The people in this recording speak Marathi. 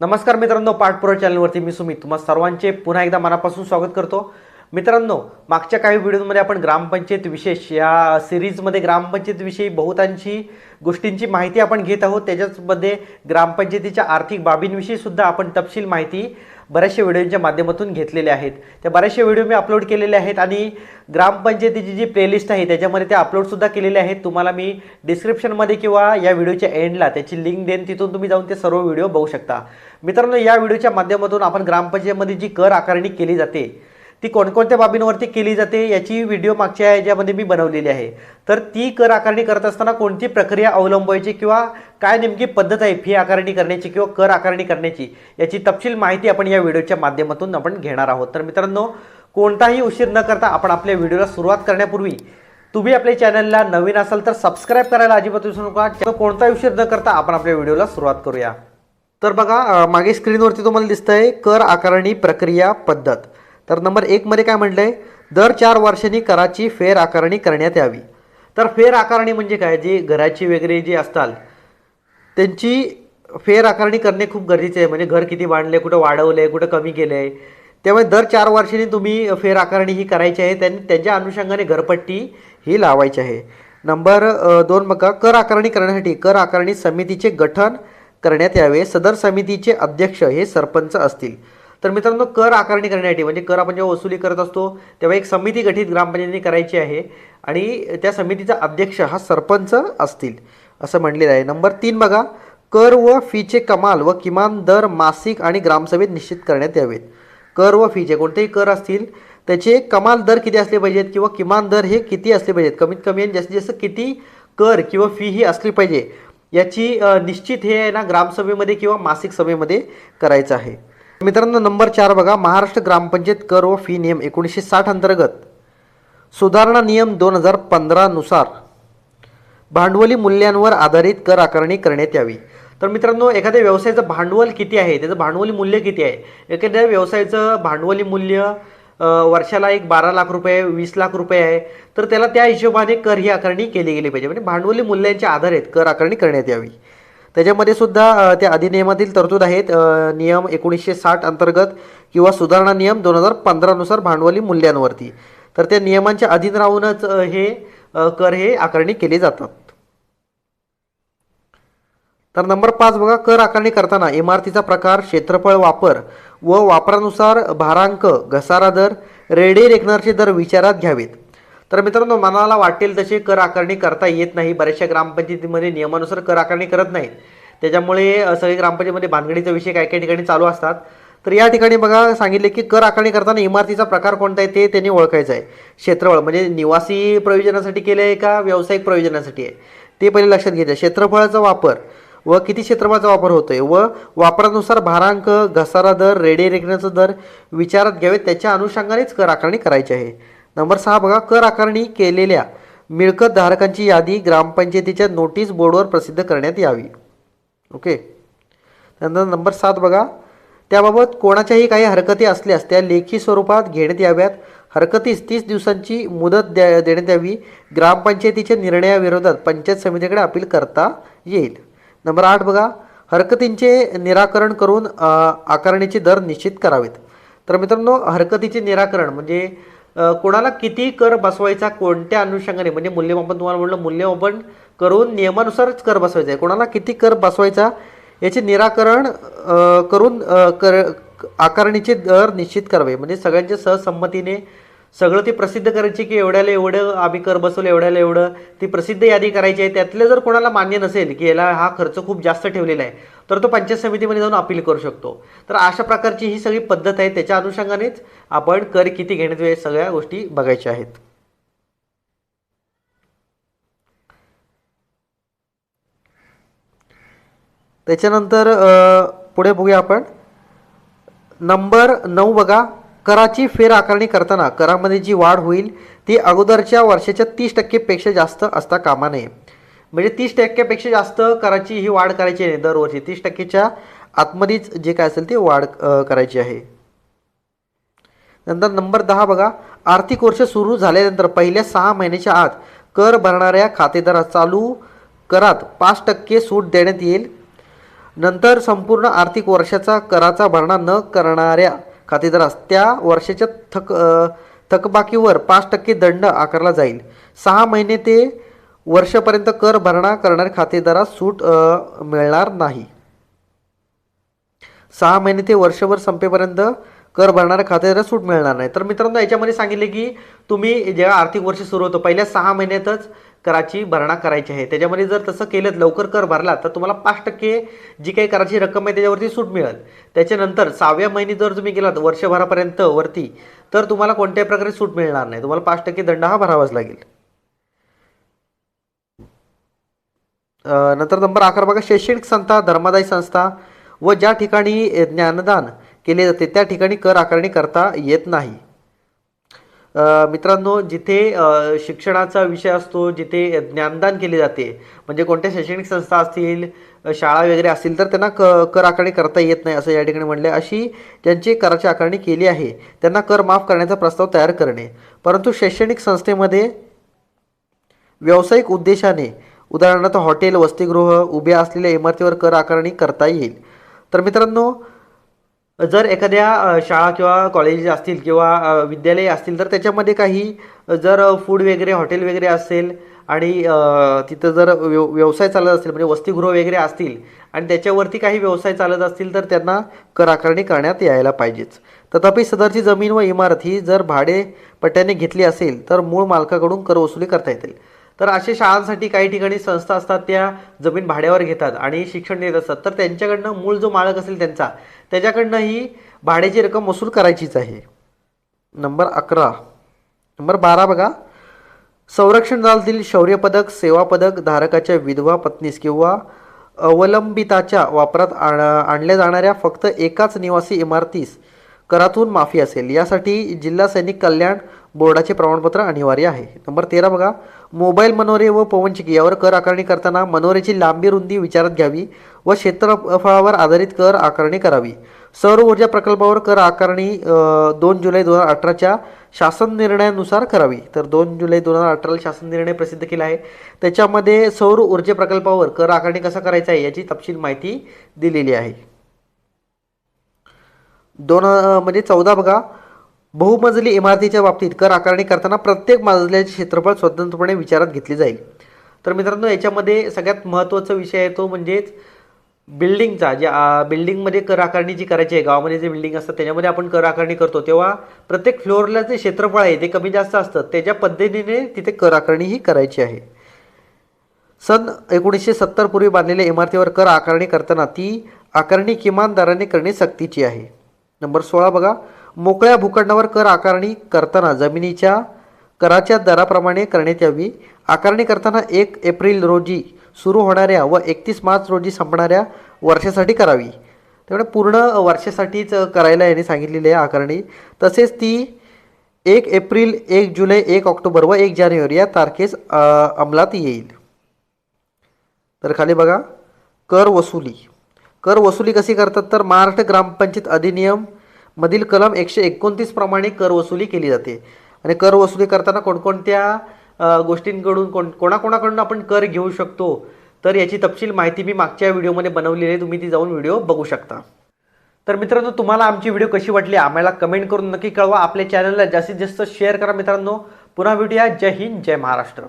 नमस्कार मित्रांनो पाठपुरा चॅनलवरती मी सुमित. तुम्हा सर्वांचे पुन्हा एकदा मनापासून स्वागत करतो. मित्रांनो मागच्या काही व्हिडिओमध्ये आपण ग्रामपंचायत विशेष या सिरीजमध्ये ग्रामपंचायतविषयी बहुतांशी गोष्टींची माहिती आपण घेत आहोत. त्याच्याचमध्ये ग्रामपंचायतीच्या आर्थिक बाबींविषयी सुद्धा आपण तपशील माहिती बऱ्याचशा व्हिडिओच्या माध्यमातून घेतलेल्या आहेत. त्या बऱ्याचशा व्हिडिओ मी अपलोड केलेले आहेत आणि ग्रामपंचायतीची जी प्लेलिस्ट आहे त्याच्यामध्ये त्या अपलोडसुद्धा केलेले आहेत. तुम्हाला मी डिस्क्रिप्शनमध्ये किंवा या व्हिडिओच्या एंडला त्याची लिंक देईन तिथून तुम्ही जाऊन ते सर्व व्हिडिओ बघू शकता. मित्रांनो या व्हिडिओच्या माध्यमातून आपण ग्रामपंचायतमध्ये जी कर आकारणी केली जाते ती कोणकोणत्या बाबींवरती केली जाते याची व्हिडिओ मागच्या याच्यामध्ये मी बनवलेली आहे. तर ती कर आकारणी करत असताना कोणती प्रक्रिया अवलंबायची किंवा काय नेमकी पद्धत आहे फी आकारणी करण्याची किंवा कर आकारणी करण्याची याची तपशील माहिती आपण या व्हिडिओच्या माध्यमातून आपण घेणार आहोत. तर मित्रांनो कोणताही उशीर न करता आपण आपल्या व्हिडिओला सुरुवात करण्यापूर्वी तुम्ही आपल्या चॅनलला नवीन असाल तर सबस्क्राईब करायला अजिबात विसरू नका. कोणताही उशीर न करता आपण आपल्या व्हिडिओला सुरुवात करूया. तर बघा मागे स्क्रीनवरती तुम्हाला दिसतंय कर आकारणी प्रक्रिया पद्धत. तर नंबर एकमध्ये काय म्हटलं आहे दर चार वर्षांनी कराची फेर आकारणी करण्यात यावी. तर फेर आकारणी म्हणजे काय? जी घराची वगैरे जी असतात त्यांची फेर आकारणी करणे खूप गरजेचे आहे. म्हणजे घर किती बांधले कुठं वाढवलं आहे कुठं कमी केलं आहे त्यामुळे दर चार वर्षांनी तुम्ही फेर आकारणी ही करायची आहे. त्यांनी त्यांच्या अनुषंगाने घरपट्टी ही लावायची आहे. नंबर दोन बघा. कर आकारणी करण्यासाठी कर आकारणी समितीचे गठन करण्यात यावे. सदर समितीचे अध्यक्ष हे सरपंच असतील. तर मित्रांनो कर आकारणी करण्यासाठी म्हणजे कर आपण जेव्हा वसुली करत असतो तेव्हा एक समिती गठीत ग्रामपंचायतीने करायची आहे आणि त्या समितीचा अध्यक्ष हा सरपंच असतील असं म्हणलेलं आहे. नंबर तीन बघा कर व फीचे कमाल व किमान दर मासिक आणि ग्रामसभेत निश्चित करण्यात यावेत. कर व फीचे कोणतेही कर असतील त्याचे कमाल दर किती असले पाहिजेत किंवा किमान दर हे किती असले पाहिजेत? कमीत कमी आणि जास्तीत जास्त किती कर किंवा फी ही असली पाहिजे याची निश्चित हे आहे ना ग्रामसभेमध्ये किंवा मासिक सभेमध्ये करायचं आहे. मित्रांनो नंबर चार बघा. महाराष्ट्र ग्रामपंचायत कर व फी नियम एकोणीसशे साठ अंतर्गत. सुधारणा नियम दोन हजार पंधरानुसार भांडवली मूल्यांवर आधारित कर आकारणी करण्यात यावी. तर मित्रांनो एखाद्या व्यवसायाचं भांडवल किती आहे? त्याचं भांडवली मूल्य किती आहे? एखाद्या व्यवसायाचं भांडवली मूल्य वर्षाला एक बारा लाख रुपये वीस लाख रुपये आहे. तर त्याला त्या हिशोबाने कर ही आकारणी केली गेली पाहिजे. म्हणजे भांडवली मूल्यांच्या आधारित कर आकारणी करण्यात यावी. त्याच्यामध्ये सुद्धा त्या अधिनियमातील तरतूद आहेत. नियम एकोणीसशे साठ अंतर्गत किंवा सुधारणा नियम दोन हजार पंधरानुसार भांडवली मूल्यांवरती. तर त्या नियमांच्या अधीन राहूनच हे कर हे आकारणी केली जातात. तर नंबर पाच बघा कर आकारणी करताना इमारतीचा प्रकार क्षेत्रफळ वापर व वापरानुसार भारांक घसारा दर रेडी रेकनरचे दर विचारात घ्यावेत. तर मित्रांनो मनाला वाटेल तसे कर आकारणी करता येत नाही. बऱ्याचशा ग्रामपंचायतीमध्ये नियमानुसार कर आकारणी करत नाहीत. त्याच्यामुळे सगळे ग्रामपंचायतीमध्ये भानगडीचा विषय काही काही ठिकाणी चालू असतात. तर या ठिकाणी बघा सांगितले की कर आकारणी करताना इमारतीचा प्रकार कोणता आहे ते त्यांनी ओळखायचं आहे. क्षेत्रफळ म्हणजे निवासी प्रयोजनासाठी केलं आहे का व्यावसायिक प्रयोजनासाठी आहे? ते पहिले लक्षात घ्यायचं क्षेत्रफळाचा वापर व किती क्षेत्रफळाचा वापर होतोय? व वापरानुसार भारांक घसारा दर रेडे रेखण्याचा दर विचारात घ्यावे त्याच्या अनुषंगानेच कर आकारणी करायची आहे. नंबर सहा बघा कर आकारणी केलेल्या मिळकत धारकांची यादी ग्रामपंचायतीच्या नोटीस बोर्डवर प्रसिद्ध करण्यात यावी. ओके? त्यानंतर नंबर सात बघा त्याबाबत कोणाच्याही काही हरकती असल्यास त्या लेखी स्वरूपात घेण्यात याव्यात. हरकतीस तीस दिवसांची मुदत द्या देण्यात यावी. ग्रामपंचायतीच्या निर्णयाविरोधात पंचायत समितीकडे अपील करता येईल. नंबर आठ बघा हरकतींचे निराकरण करून आकारणीचे दर निश्चित करावेत. तर मित्रांनो हरकतीचे निराकरण म्हणजे कोणाला किती कर बसवायचा कोणत्या अनुषंगाने? म्हणजे मूल्यमापन तुम्हाला म्हणलं मूल्यमापन करून नियमानुसारच कर बसवायचा आहे. कोणाला किती कर बसवायचा याचे निराकरण करून कर आकारणीचे दर निश्चित करावे. म्हणजे सगळ्यांच्या सहसंमतीने सगळं ती प्रसिद्ध करायची की एवढ्याला एवढं आम्ही कर बसवलं एवढ्याला एवढं. ती प्रसिद्ध यादी करायची आहे. त्यातलं जर कोणाला मान्य नसेल की याला हा खर्च खूप जास्त ठेवलेला आहे तर तो पंचायत समितीमध्ये जाऊन अपील करू शकतो. तर अशा प्रकारची ही सगळी पद्धत आहे. त्याच्या अनुषंगानेच आपण कर किती घेण्यात या सगळ्या गोष्टी बघायच्या आहेत. त्याच्यानंतर पुढे बघूया आपण. नंबर नऊ बघा. कराची फेरआकारणी करताना करामध्ये जी वाढ होईल ती अगोदरच्या वर्षाच्या तीस टक्केपेक्षा जास्त असता कामा नये म्हणजे तीस टक्क्यापेक्षा जास्त कराची ही वाढ करायची आहे दरवर्षी. तीस टक्केच्या आतमध्येच जे काय असेल ते वाढ करायची आहे. नंतर नंबर दहा बघा. आर्थिक वर्ष सुरू झाल्यानंतर पहिल्या सहा महिन्याच्या आत कर भरणाऱ्या खातेदारास चालू करात पाच टक्के सूट देण्यात येईल. नंतर संपूर्ण आर्थिक वर्षाचा कराचा भरणा न करणाऱ्या खातेदारास त्या वर्षाच्या थक थकबाकीवर पाच टक्के दंड आकारला जाईल. सहा महिने ते वर्षापर्यंत कर भरणा करणाऱ्या खातेदारास सूट मिळणार नाही. सहा महिने ते वर्षभर संपेपर्यंत कर भरणाऱ्या खातेदारास सूट मिळणार नाही. तर मित्रांनो याच्यामध्ये सांगितले की तुम्ही जेव्हा आर्थिक वर्ष सुरू होतं पहिल्या सहा महिन्यातच कराची भरणा करायची आहे. त्याच्यामध्ये जर तसं केलं लवकर कर भरला तर तुम्हाला पाच टक्के जी काही कराची रक्कम आहे त्याच्यावरती सूट मिळेल. त्याच्यानंतर सहाव्या महिने जर तुम्ही गेलात वर्षभरापर्यंत वरती तर तुम्हाला कोणत्याही प्रकारे सूट मिळणार नाही. तुम्हाला पाच टक्के दंड हा भरावाच लागेल. नंतर नंबर अकरा बघा शैक्षणिक संस्था धर्मादायी संस्था व ज्या ठिकाणी ज्ञानदान केले जाते. त्या ठिकाणी कर आकारणी करता येत नाही. मित्रांनो जिथे शिक्षणाचा विषय असतो जिथे ज्ञानदान केले जाते म्हणजे कोणत्या शैक्षणिक संस्था असतील शाळा वगैरे असतील तर त्यांना क कर आकारणी करता येत नाही असं या ठिकाणी म्हणले अशी ज्यांची कराची आकारणी केली आहे त्यांना कर माफ करण्याचा प्रस्ताव तयार करणे. परंतु शैक्षणिक संस्थेमध्ये व्यावसायिक उद्देशाने उदाहरणार्थ हॉटेल वसतिगृह उभ्या असलेल्या इमारतीवर कर आकारणी करता येईल. तर मित्रांनो जर एखाद्या शाळा किंवा कॉलेज असतील किंवा विद्यालय असतील तर त्याच्यामध्ये काही जर फूड वगैरे हॉटेल वगैरे असेल आणि तिथं जर व्यव व्यवसाय चालत असतील म्हणजे वसतिगृह वगैरे असतील आणि त्याच्यावरती काही व्यवसाय चालत असतील तर त्यांना कर आकारणी करण्यात यायला पाहिजेच. तथापि सदरची जमीन व इमारत ही जर भाडे पट्ट्याने घेतली असेल तर मूळ मालकाकडून कर वसुली करता येतील. तर असे शाळांसाठी काही ठिकाणी संस्था असतात त्या जमीन भाड्यावर घेतात आणि शिक्षण देत असतात. तर त्यांच्याकडनं मूळ जो मालक असेल त्यांचा त्याच्याकडनं ही भाड्याची रक्कम वसूल करायचीच आहे. नंबर अकरा. नंबर बारा बघा. संरक्षण दलातील शौर्य पदक सेवा पदक धारकाच्या विधवा पत्नीस किंवा अवलंबिताच्या वापरात आण आणल्या जाणाऱ्या फक्त एकाच निवासी इमारतीस करातून माफी असेल. यासाठी जिल्हा सैनिक कल्याण बोर्डाचे प्रमाणपत्र अनिवार्य आहे. नंबर तेरा बघा. मोबाईल मनोरे व पवनचिकी यावर कर आकारणी करताना मनोरेची लांबी रुंदी विचारात घ्यावी व क्षेत्रफळावर आधारित कर आकारणी करावी. सौर ऊर्जा प्रकल्पावर कर आकारणी दोन जुलै दोन हजार अठराच्या शासन निर्णयानुसार करावी. तर दोन जुलै दोन हजार अठराला शासन निर्णय प्रसिद्ध केला आहे. त्याच्यामध्ये सौर ऊर्जा प्रकल्पावर कर आकारणी कसा करायचा आहे याची तपशील माहिती दिलेली आहे. दोन म्हणजे चौदा बघा. बहुमजली इमारतीच्या बाबतीत कर आकारणी करताना प्रत्येक मजल्याचे क्षेत्रफळ स्वतंत्रपणे विचारात घेतले जाईल. तर मित्रांनो याच्यामध्ये सगळ्यात महत्त्वाचा विषय आहे तो म्हणजेच बिल्डिंगचा. जे बिल्डिंगमध्ये कर आकारणी जी करायची आहे गावामध्ये जे बिल्डिंग असतात त्याच्यामध्ये आपण कर आकारणी करतो. तेव्हा प्रत्येक फ्लोअरला जे क्षेत्रफळ आहे ते कमी जास्त असतं त्याच्या पद्धतीने तिथे कर आकारणी ही करायची आहे. सन एकोणीसशे सत्तर पूर्वी बांधलेल्या इमारतीवर कर आकारणी करताना ती आकारणी किमान दराने करणे सक्तीची आहे. नंबर सोळा बघा. मोकळ्या भूखंडावर कर आकारणी करताना जमिनीच्या कराच्या दराप्रमाणे करण्यात यावी. आकारणी करताना एक एप्रिल रोजी सुरू होणाऱ्या व एकतीस मार्च रोजी संपणाऱ्या वर्षासाठी करावी. त्यामुळे पूर्ण वर्षासाठीच करायला याने सांगितलेली आहे आकारणी. तसेच ती एक एप्रिल एक जुलै एक ऑक्टोबर व एक जानेवारी या तारखेस अंमलात येईल. तर खाली बघा. कर वसुली. कर वसुली कशी करतात तर महाराष्ट्र ग्रामपंचायत अधिनियम मधील कलम एकशे एकोणतीस प्रमाणे कर वसुली केली जाते. आणि कर वसुली करताना कोणकोणत्या गोष्टींकडून कोण कोणाकोणाकडून आपण कर घेऊ शकतो तर याची तपशील माहिती मी मागच्या व्हिडिओमध्ये बनवलेली आहे. तुम्ही ती जाऊन व्हिडिओ बघू शकता. तर मित्रांनो तुम्हाला आमची व्हिडिओ कशी वाटली आम्हाला कमेंट करून नक्की कळवा. आपल्या चॅनलला जास्तीत जास्त शेअर करा मित्रांनो. पुन्हा भेटूया. जय हिंद जय महाराष्ट्र.